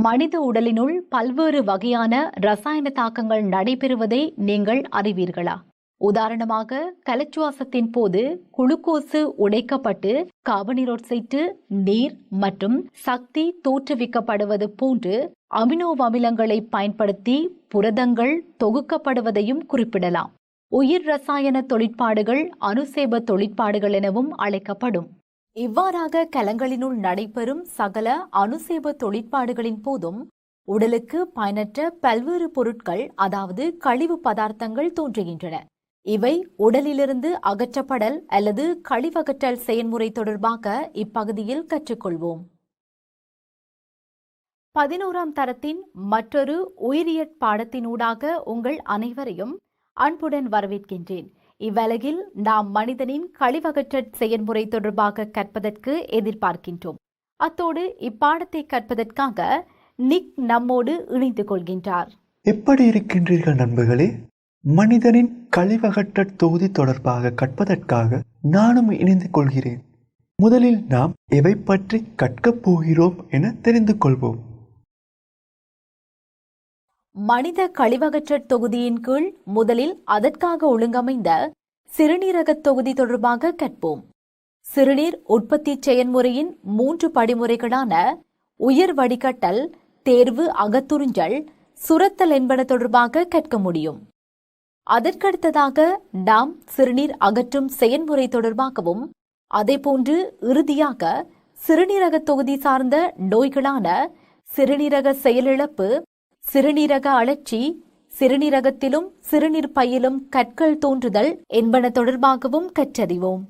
மனித உடலினுள் பல்வேறு வகையான ரசாயன தாக்கங்கள் நடைபெறுவதை நீங்கள் அறிவீர்களா? உதாரணமாக கலச்சுவாசத்தின் போது குளுக்கோசு உடைக்கப்பட்டு கார்பனீரோட்சைட்டு நீர் மற்றும் சக்தி தோற்றுவிக்கப்படுவது போன்று அமினோ அமிலங்களை பயன்படுத்தி புரதங்கள் தொகுக்கப்படுவதையும் குறிப்பிடலாம். உயிர் ரசாயன தொழிற்பாடுகள் அனுசேப தொழிற்பாடுகள் எனவும் அழைக்கப்படும். இவ்வாறாக கலங்களினுள் நடைபெறும் சகல அனுசேப தொழிற்பாடுகளின் போதும் உடலுக்கு பயனற்ற பல்வேறு பொருட்கள் அதாவது கழிவு பதார்த்தங்கள் தோன்றுகின்றன. இவை உடலிலிருந்து அகற்றப்படல் அல்லது கழிவகற்றல் செயல்முறை தொடர்பாக இப்பகுதியில் கற்றுக்கொள்வோம். பதினோராம் தரத்தின் மற்றொரு உயிரியற் பாடத்தினூடாக உங்கள் அனைவரையும் அன்புடன் வரவேற்கின்றேன். இவ்வலகில் நாம் மனிதனின் கழிவகற்ற செயல்முறை தொடர்பாக கற்பதற்கு எதிர்பார்க்கின்றோம். அத்தோடு இப்பாடத்தை கற்பதற்காக நிக் நம்மோடு இணைந்து கொள்கின்றார். எப்படி இருக்கின்றீர்கள் நண்பர்களே? மனிதனின் கழிவகற்ற தொகுதி தொடர்பாக கற்பதற்காக நானும் இணைந்து கொள்கிறேன். முதலில் நாம் எவை பற்றி கற்கப் போகிறோம் என தெரிந்து கொள்வோம். மனித கழிவகற்ற தொகுதியின் கீழ் முதலில் அதற்காக ஒழுங்கமைந்த சிறுநீரகத் தொகுதி தொடர்பாக கற்போம் சிறுநீர் உற்பத்தி செயன்முறையின் மூன்று படிமுறைகளான உயர் வடிகட்டல் தேர்வு அகத்துறிஞ்சல் சுரத்தல் என்பன தொடர்பாக கற்க முடியும். அதற்கடுத்ததாக நாம் சிறுநீர் அகற்றும் செயன்முறை தொடர்பாகவும் அதேபோன்று இறுதியாக சிறுநீரக தொகுதி சார்ந்த நோய்களான சிறுநீரக செயலிழப்பு சிறுநீரக அழற்சி சிறுநீரகத்திலும் சிறுநீர் பையிலும் கற்கள் தோன்றுதல் என்பன தொடர்பாகவும் கற்றறிவோம்.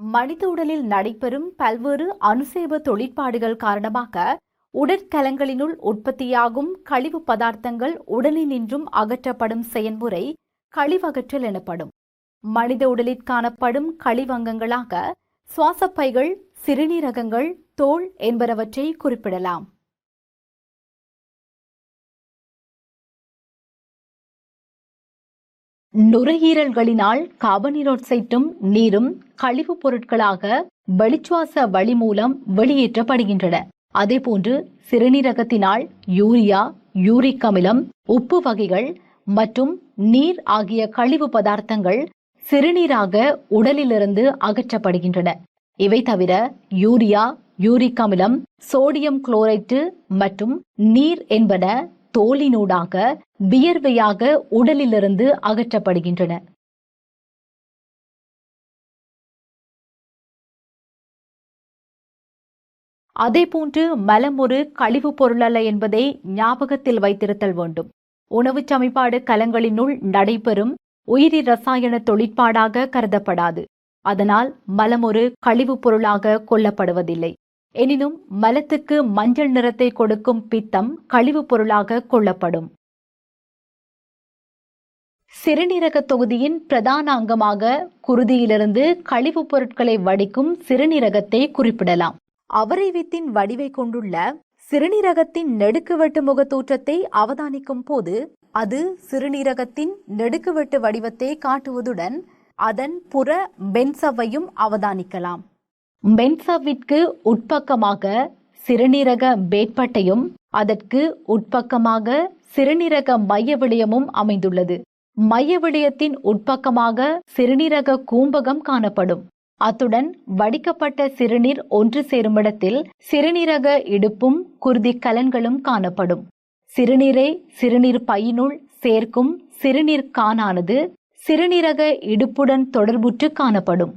மனித உடலில் நடைபெறும் பல்வேறு அனுசேப தொழிற்பாடுகள் காரணமாக உடற்கலங்களினுள் உற்பத்தியாகும் கழிவு பதார்த்தங்கள் உடலினின்றும் அகற்றப்படும் செயல்முறை கழிவகற்றல் எனப்படும். மனித உடலில் காணப்படும் கழிவங்கங்களாக சுவாசப்பைகள் சிறுநீரகங்கள் தோல் என்பனவற்றை குறிப்பிடலாம். நுரையீரல்களினால் கார்பனீரோட்சைட்டும் நீரும் கழிவுப் பொருட்களாக வெளிச்சுவாச வழி மூலம் வெளியேற்றப்படுகின்றன. அதேபோன்று சிறுநீரகத்தினால் யூரியா யூரிக் அமிலம் உப்பு வகைகள் மற்றும் நீர் ஆகிய கழிவு பதார்த்தங்கள் சிறுநீராக உடலிலிருந்து அகற்றப்படுகின்றன. இவை தவிர யூரியா யூரிக் அமிலம் சோடியம் குளோரைட்டு மற்றும் நீர் என்பன தோலினூடாக வியர்வையாக உடலிலிருந்து அகற்றப்படுகின்றன. அதேபோன்று மலம் ஒரு கழிவுப் பொருளல்ல என்பதை ஞாபகத்தில் வைத்திருத்தல் வேண்டும். உணவுச் சமைப்பாடு கலங்களினுள் நடைபெறும் உயிரி ரசாயன தொழிற்பாடாக கருதப்படாது. அதனால் மலம் ஒரு கழிவுப் பொருளாக கொள்ளப்படுவதில்லை. எனினும் மலத்துக்கு மஞ்சள் நிறத்தை கொடுக்கும் பித்தம் கழிவுப் பொருளாக கொள்ளப்படும். சிறுநீரக தொகுதியின் பிரதான அங்கமாக குருதியிலிருந்து கழிவுப் பொருட்களை வடிக்கும் சிறுநீரகத்தை குறிப்பிடலாம். அவரை வித்தின் வடிவை கொண்டுள்ள சிறுநீரகத்தின் நெடுக்குவெட்டு முக தோற்றத்தை அவதானிக்கும் போது அது சிறுநீரகத்தின் நெடுக்குவெட்டு வடிவத்தை காட்டுவதுடன் அதன் புற பென்சவையும் அவதானிக்கலாம். பென்சவிற்கு உட்பக்கமாக சிறுநீரக பேட்பட்டையும் அதற்கு உட்பக்கமாக சிறுநீரக மைய விடயமும் அமைந்துள்ளது. மைய விடயத்தின் உட்பக்கமாக சிறுநீரக கூம்பகம் காணப்படும். அத்துடன் வடிக்கப்பட்ட சிறுநீர் ஒன்று சேருமிடத்தில் சிறுநீரக இடுப்பும் குருதி கலன்களும் காணப்படும். சிறுநீரை சிறுநீர் பையினுள் சேர்க்கும் சிறுநீர் கானானது சிறுநீரக இடுப்புடன் தொடர்புற்று காணப்படும்.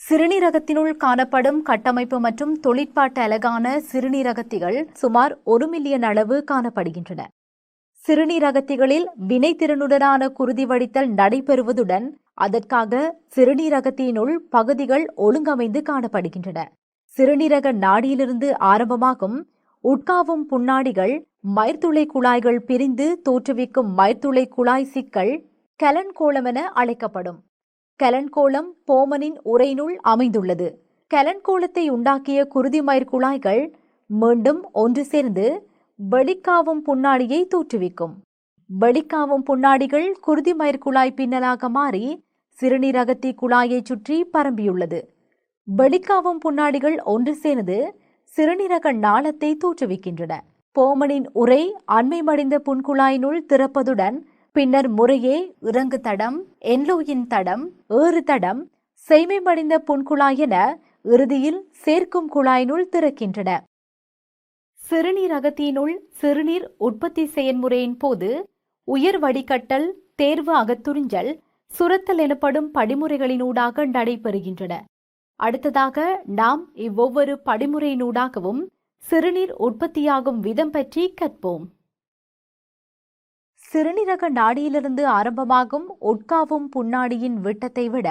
சிறுநீரகத்தினுள் காணப்படும் கட்டமைப்பு மற்றும் தொழிற்பாட்டு அலகான சிறுநீரகத்திகள் சுமார் ஒரு மில்லியன் அளவு காணப்படுகின்றன. சிறுநீரகத்திகளில் வினைத்திறனுடனான குருதி வடித்தல் நடைபெறுவதுடன் அதற்காக சிறுநீரகத்தினுள் பகுதிகள் ஒழுங்கமைந்து காணப்படுகின்றன. சிறுநீரக நாடியிலிருந்து ஆரம்பமாகும் உட்காவும் புண்ணாடிகள் மயிர்த்துளை குழாய்கள் பிரிந்து தோற்றுவிக்கும் மயிர்த்துளை குழாய் சிக்கல் கலன்கோளம் என அழைக்கப்படும். கலன்கோளம் போமனின் உரையினுள் அமைந்துள்ளது. கலன்கோளத்தை உண்டாக்கிய குருதிமயிர் குழாய்கள் மீண்டும் ஒன்று சேர்ந்து வெளிக்காவும் புண்ணாடியை தோற்றுவிக்கும். வெளிக்காவும் புண்ணாடிகள் குருதிமயிர் குழாய் பின்னலாக மாறி சிறுநீரகத்தி குழாயைச் சுற்றி பரம்பியுள்ளது. வெளிக்காவும் புண்ணாடிகள் ஒன்று சேர்ந்து சிறுநீரக நாளத்தை தோற்றுவிக்கின்றன. போமனின் உரை அண்மை மடிந்த புன்குழாயினுள் திறப்பதுடன் பின்னர் முறையே இறங்கு தடம் என்லோயின் தடம் ஏறு தடம் செய்மை மடிந்த புன்குழாய் என இறுதியில் சேர்க்கும் குழாயினுள் திறக்கின்றன. சிறுநீர் அகத்தியினுள் சிறுநீர் உற்பத்தி செயன்முறையின் போது உயர் வடிகட்டல் தேர்வு அகத்துறிஞ்சல் சுரத்தல் எனப்படும் படிமுறைகளினூடாக நடைபெறுகின்றன. அடுத்ததாக நாம் இவ்வொவ்வொரு படிமுறையினூடாகவும் சிறுநீர் உற்பத்தியாகும் விதம் பற்றி கற்போம். சிறுநீரக நாடியிலிருந்து ஆரம்பமாகும் உட்காவும் புண்ணாடியின் விட்டத்தை விட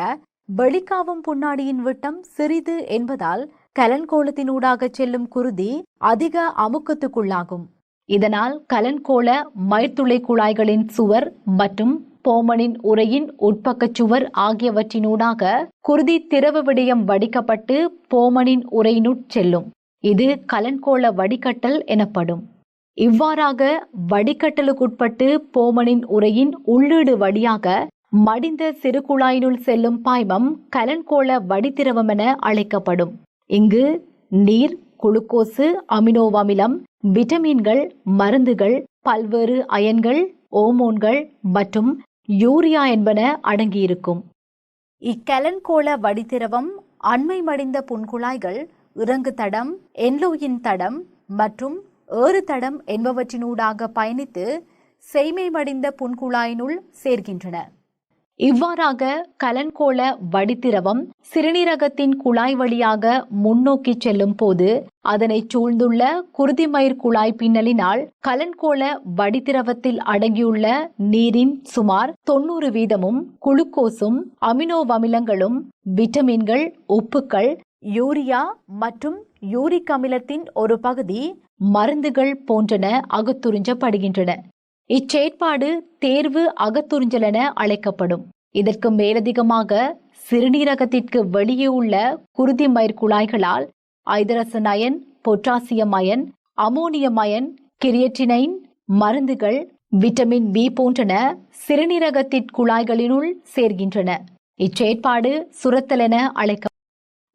வெளிக்காவும் புண்ணாடியின் விட்டம் சிறிது என்பதால் கலன்கோளத்தினூடாக செல்லும் குருதி அதிக அமுக்கத்துக்குள்ளாகும். இதனால் கலன்கோள மயிர்த்துளை குழாய்களின் சுவர் மற்றும் போமனின் உரையின் உட்பக்கச் சுவர் ஆகியவற்றினூடாக குருதி திரவ விடயம் வடிக்கப்பட்டு போமனின் உரையினுட் செல்லும். இது கலன்கோள வடிகட்டல் எனப்படும். இவ்வாறாக வடிகட்டலுக்குட்பட்டு போமனின் உரையின் உள்ளீடு வழியாக மடிந்த சிறு குழாயினுள் செல்லும் பாய்மம் கலன்கோள வடித்திரவம் என அழைக்கப்படும். இங்கு நீர் குளுக்கோசு அமினோவமிலம் விட்டமின்கள் மருந்துகள் பல்வேறு அயன்கள் ஓமோன்கள் மற்றும் யூரியா என்பன அடங்கியிருக்கும். இக்கலன்கோள வடித்திரவம் அண்மை மடிந்த புன்குழாய்கள் இறங்கு தடம் என்லோயின் தடம் மற்றும் ஏறு தடம் என்பவற்றினூடாக பயணித்து செய்மை மடிந்த புன்குழாயினுள் சேர்கின்றன. இவ்வாறாக கலன்கோள வடித்திரவம் சிறுநீரகத்தின் குழாய் வழியாக முன்னோக்கி செல்லும் போது அதனை சூழ்ந்துள்ள குருதிமயிர் குழாய் பின்னலினால் கலன்கோள வடித்திரவத்தில் அடங்கியுள்ள நீரின் சுமார் தொண்ணூறு வீதமும் குளுக்கோஸும் அமினோவமிலங்களும் விட்டமின்கள் உப்புக்கள் யூரியா மற்றும் யூரிக் அமிலத்தின் ஒரு பகுதி மருந்துகள் போன்றன அகத்துறிஞ்சப்படுகின்றன. இச்செயற்பாடு தேர்வு அகத்துறிஞ்சல் என அழைக்கப்படும். இதற்கு மேலதிகமாக சிறுநீரகத்திற்கு வெளியே உள்ள குருதி குழாய்களால் ஐதரசன் ion potassium ion ammonium ion creatinine மருந்துகள் விட்டமின் பி போன்றன சிறுநீரகத்திற்குழாய்களினுள் சேர்கின்றன. இச்செயற்பாடு சுரத்தல் என அழைக்க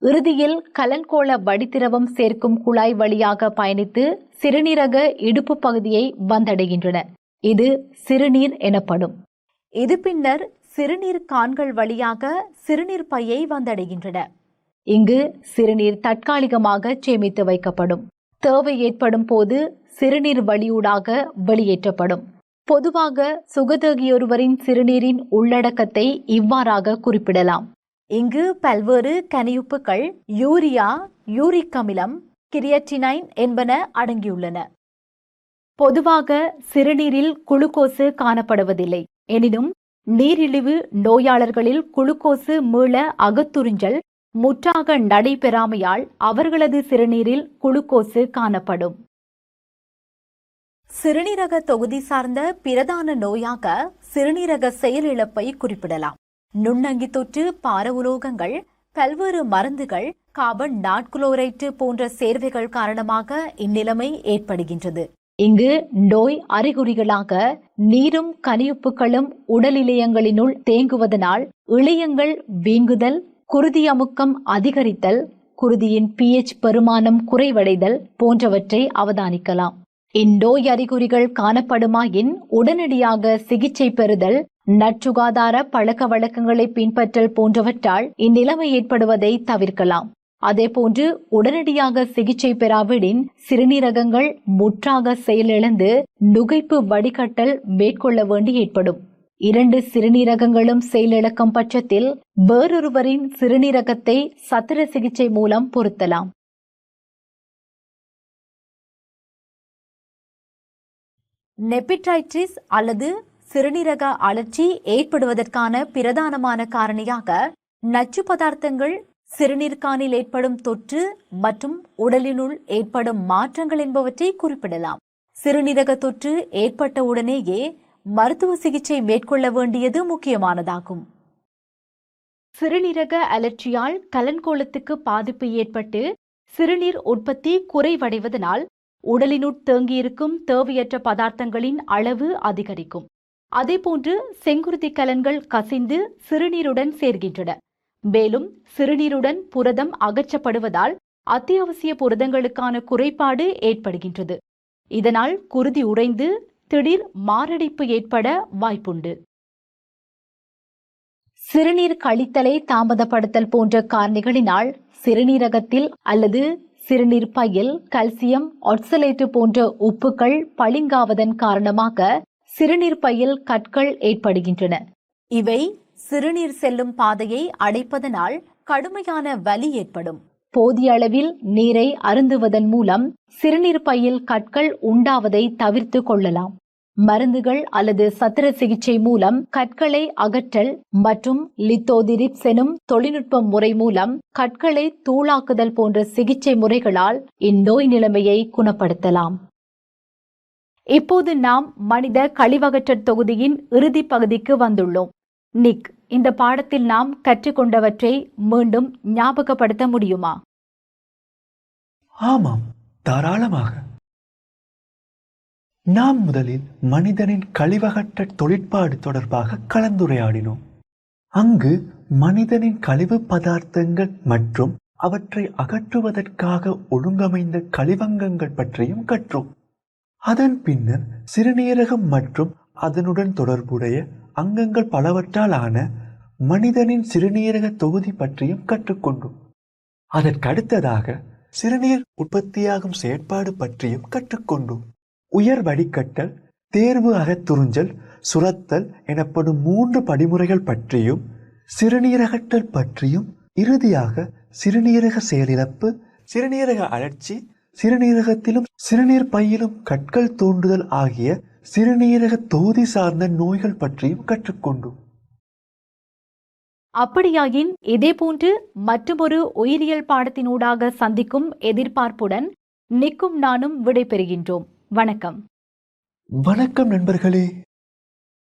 இறுதியில் கலன்கோள வடித்திரவம் சேர்க்கும் குழாய் வழியாக பயணித்து சிறுநீரக இடுப்பு பகுதியை வந்தடைகின்றன. இது சிறுநீர் எனப்படும். இது பின்னர் சிறுநீர் கான்கள் வழியாக சிறுநீர் பையை வந்தடைகின்றன. இங்கு சிறுநீர் தற்காலிகமாக சேமித்து வைக்கப்படும். தேவை ஏற்படும் போது சிறுநீர் வழியூடாக வெளியேற்றப்படும். பொதுவாக சுகதேகியொருவரின் சிறுநீரின் உள்ளடக்கத்தை இவ்வாறாக குறிப்பிடலாம். இங்கு பல்வேறு கனியுப்புகள் யூரியா யூரிக் அமிலம் கிரியட்டினைன் என்பன அடங்கியுள்ளன. பொதுவாக சிறுநீரில் குளுக்கோசு காணப்படுவதில்லை. எனினும் நீரிழிவு நோயாளர்களில் குளுக்கோசு மீள அகத்துறிஞ்சல் முற்றாக நடைபெறாமையால் அவர்களது சிறுநீரில் குளுக்கோசு காணப்படும். சிறுநீரக தொகுதி சார்ந்த பிரதான நோயாக சிறுநீரக செயலிழப்பை குறிப்பிடலாம். நுண்ணங்கி தொற்று பார உலோகங்கள் பல்வேறு மருந்துகள் கார்பன் நாட்குளோரைட்டு போன்ற சேர்வைகள் காரணமாக இந்நிலைமை ஏற்படுகின்றது. இங்கு நோய் அறிகுறிகளாக நீரும் கனியுப்புகளும் உடல் இலையங்களினுள் தேங்குவதனால் இழையங்கள் வீங்குதல் குருதி அமுக்கம் அதிகரித்தல் குருதியின் பிஎச் பெருமானம் குறைவடைதல் போன்றவற்றை அவதானிக்கலாம். இந்நோய் அறிகுறிகள் காணப்படுமாயின் உடனடியாக சிகிச்சை பெறுதல் நற்சுகாதார பழக்க வழக்கங்களை பின்பற்றல் போன்றவற்றால் இந்நிலைமை ஏற்படுவதை தவிர்க்கலாம். அதேபோன்று உடனடியாக சிகிச்சை பெறாவிடின் சிறுநீரகங்கள் முற்றாக செயலிழந்து நுகைப்பு வடிகட்டல் மேற்கொள்ள வேண்டி ஏற்படும். இரண்டு சிறுநீரகங்களும் செயலிழக்கும் பட்சத்தில் வேறொருவரின் சிறுநீரகத்தை சத்திர சிகிச்சை மூலம் பொருத்தலாம். நெப்பிட்ரைட்டிஸ் அல்லது சிறுநீரக அழற்சி ஏற்படுவதற்கான பிரதானமான காரணியாக நச்சு பதார்த்தங்கள் சிறுநீர்கானில் ஏற்படும் தொற்று மற்றும் உடலினுள் ஏற்படும் மாற்றங்கள் என்பவற்றை குறிப்பிடலாம். சிறுநீரக தொற்று ஏற்பட்ட உடனேயே மருத்துவ சிகிச்சை மேற்கொள்ள வேண்டியது முக்கியமானதாகும். சிறுநீரக அலர்ச்சியால் கலன்கோளத்துக்கு பாதிப்பு ஏற்பட்டு சிறுநீர் உற்பத்தி குறைவடைவதனால் உடலினுட் தேங்கியிருக்கும் தேவையற்ற பதார்த்தங்களின் அளவு அதிகரிக்கும். அதேபோன்று செங்குருதி கலன்கள் கசிந்து சிறுநீருடன் சேர்கின்றன. மேலும் சிறுநீருடன் புரதம் அகற்றப்படுவதால் அத்தியாவசிய புரதங்களுக்கான குறைபாடு ஏற்படுகின்றது. இதனால் குருதி உறைந்து திடீர் மாரடைப்பு ஏற்பட வாய்ப்புண்டு. சிறுநீர் கழித்தலை தாமதப்படுத்தல் போன்ற காரணிகளினால் சிறுநீரகத்தில் அல்லது சிறுநீர் பையில் கல்சியம் ஒட்சலேட்டு போன்ற உப்புக்கள் பளிங்காவதன் காரணமாக சிறுநீர் பையில் கற்கள் ஏற்படுகின்றன. இவை சிறுநீர் செல்லும் பாதையை அடைப்பதனால் கடுமையான வலி ஏற்படும். போதிய அளவில் நீரை அருந்துவதன் மூலம் சிறுநீர் பையில் கற்கள் உண்டாவதை தவிர்த்து கொள்ளலாம். மருந்துகள் அல்லது சத்திர சிகிச்சை மூலம் கற்களை அகற்றல் மற்றும் லித்தோதிரிப்ஸ் எனும் தொழில்நுட்ப முறை மூலம் கற்களை தூளாக்குதல் போன்ற சிகிச்சை முறைகளால் இந்நோய் நிலைமையை குணப்படுத்தலாம். இப்போது நாம் மனித கழிவகற்றல் தொகுதியின் இறுதி பகுதிக்கு வந்துள்ளோம். நிக் இந்த பாடத்தில் நாம் கற்றுக்கொண்டவற்றை மீண்டும் ஞாபகப்படுத்த முடியுமா? ஆமாம் தாராளமாக. நாம் முதலில் மனிதனின் கழிவகற்ற தொழிற்பாடு தொடர்பாக கலந்துரையாடினோம். அங்கு மனிதனின் கழிவு பதார்த்தங்கள் மற்றும் அவற்றை அகற்றுவதற்காக ஒழுங்கமைந்த கழிவங்கங்கள் பற்றியும் கற்றோம். அதன் பின்னர் சிறுநீரகம் மற்றும் அதனுடன் தொடர்புடைய அங்கங்கள் பலவற்றால் ஆன மனிதனின் சிறுநீரக தொகுதி பற்றியும் கற்றுக்கொண்டோம். அதற்கடுத்ததாக சிறுநீர் உற்பத்தியாகும் செயற்பாடு பற்றியும் கற்றுக்கொண்டோம். உயர் வடிகட்டல் தேர்வு அகத்துறிஞ்சல் சுரத்தல் எனப்படும் மூன்று படிமுறைகள் பற்றியும் சிறுநீரகட்டல் பற்றியும் இறுதியாக சிறுநீரக செயலிழப்பு சிறுநீரக அழற்சி சிறுநீரகத்திலும் சிறுநீர் பையிலும் கற்கள் தோன்றுதல் ஆகிய சிறுநீரக தொகுதி சார்ந்த நோய்கள் பற்றியும் கற்றுக்கொண்டோம். அப்படியாயின் இதேபோன்று மற்றுமொரு உயிரியல் பாடத்தினூடாக சந்திக்கும் எதிர்பார்ப்புடன் நிக்கும் நானும் விடைபெறுகின்றோம். வணக்கம். வணக்கம் நண்பர்களே.